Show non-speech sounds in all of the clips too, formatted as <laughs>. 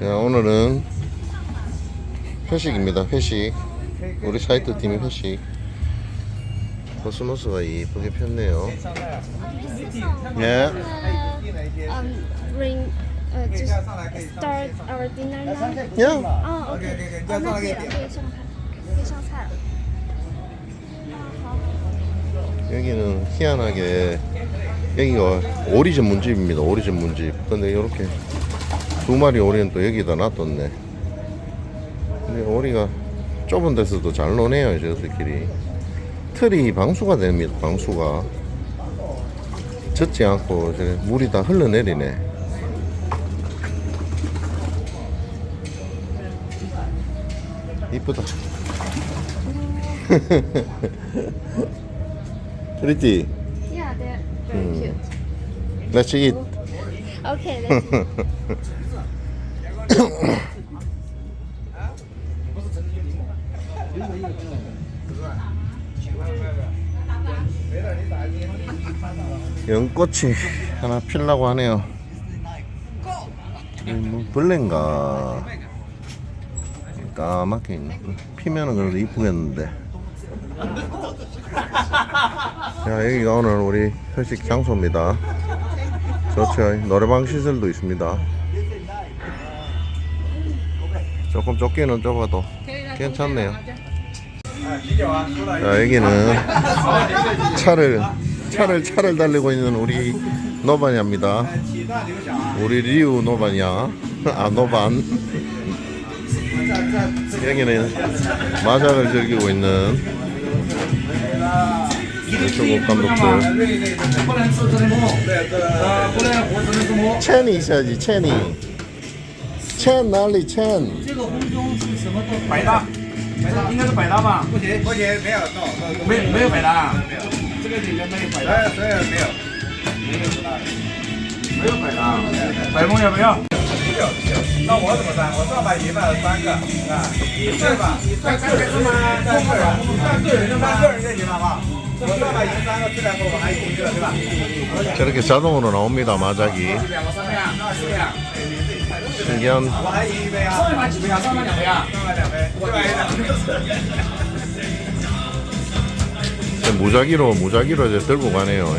자, 오늘은 회식입니다. 회식. 우리 사이트 팀이 회식. 코스모스가 이쁘게 폈네요. 예. um, bring uh, just start our dinner now. 야. 哦，OK，哦，那可以了，可以上菜，可以上菜了。啊，好好。 여기는 희한하게 여기가 오리 전문집입니다. 오리 전문집. 근데 이렇게 두 마리 오리는 또 여기다 놔뒀네. 근데 오리가 좁은 데서도 잘 노네요, 저들끼리. 틀이 방수가 됩니다. 방수가 젖지 않고 물이 다 흘러내리네. 이쁘다. <laughs> 프리티. Yeah, they're very cute. Let's eat. Okay, let's. 연꽃이 하나 피려고 하네요. 이뭐 벌레인가? 까맣게 있네. 피면은 그래도 이쁘겠는데. 자, 여기가 오늘 우리 회식 장소입니다. 좋죠. 노래방 시설도 있습니다. 조금 좁기는 좁아도 괜찮네요. 자, 여기는 차를 차를 차를 달리고 있는 우리 노바냐입니다. 우리 리우 노바냐, 아 노반. 여기는 마작을 즐기고 있는. 吃过关东。不能吃只能，啊，不能活只能摸。欠你小姐，欠你，哪里欠？这个红中是什么？百搭，百搭应该是百搭吧？不行，不行，没有，没没有百搭，这个里面没有百搭，没有没有。没有百搭，白凤也没有。那我怎么算？我上把赢了三个啊！你算吧，你算个人的吗？算个人，算个人的？算个人的了。 저렇게 자동으로 나옵니다 마작이. 신기한. 무작위로 무작위로 이제 들고 가네요.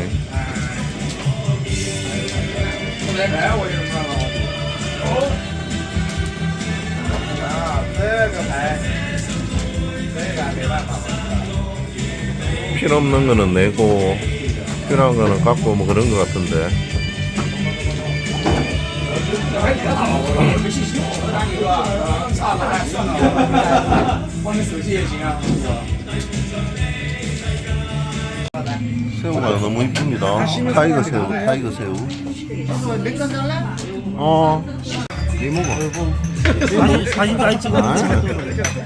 필요 없는 거는 내고 필요한 거는 갖고 뭐 그런 거 같은데. 새우가 너무 이쁩니다. 타이거 새우 타이거 새우. 어. 이모가 사진 사진 찍어 아?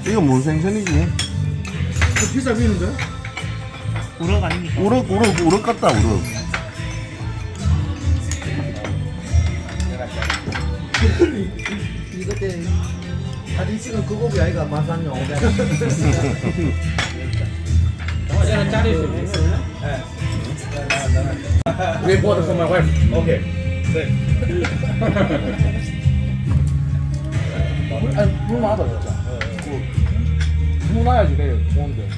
이거 뭔 생선이지? 비싸 보이는데? 우럭 아닙니까? 우럭 우럭 우럭 같다 우럭. 이거 때 사진 찍은 그 고기 아이가 마산용. 저는 자를 수 있어요. 왜 보아도 정말 왜? 오케이. 아니 물 많아다 진짜. 물 놔야지 돼 좋은데.